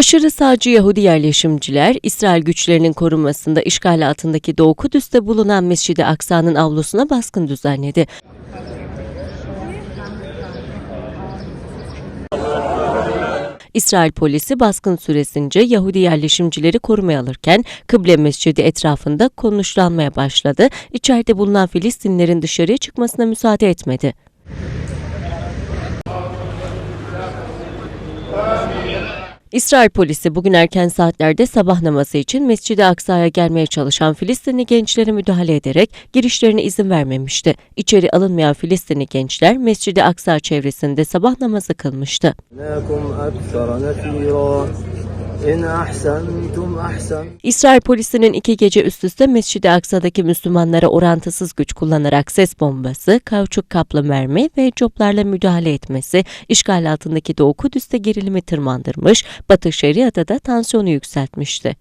Aşırı sağcı Yahudi yerleşimciler, İsrail güçlerinin korunmasında işgal altındaki Doğu Kudüs'te bulunan Mescid-i Aksa'nın avlusuna baskın düzenledi. İsrail polisi baskın süresince Yahudi yerleşimcileri korumaya alırken Kıble Mescidi etrafında konuşlanmaya başladı. İçeride bulunan Filistinlerin dışarıya çıkmasına müsaade etmedi. İsrail polisi bugün erken saatlerde sabah namazı için Mescid-i Aksa'ya gelmeye çalışan Filistinli gençlere müdahale ederek girişlerine izin vermemişti. İçeri alınmayan Filistinli gençler Mescid-i Aksa çevresinde sabah namazı kılmıştı. İsrail polisinin iki gece üst üste Mescid-i Aksa'daki Müslümanlara orantısız güç kullanarak ses bombası, kauçuk kaplı mermi ve coplarla müdahale etmesi, işgal altındaki Doğu Kudüs'te gerilimi tırmandırmış, Batı Şeria'da da tansiyonu yükseltmişti.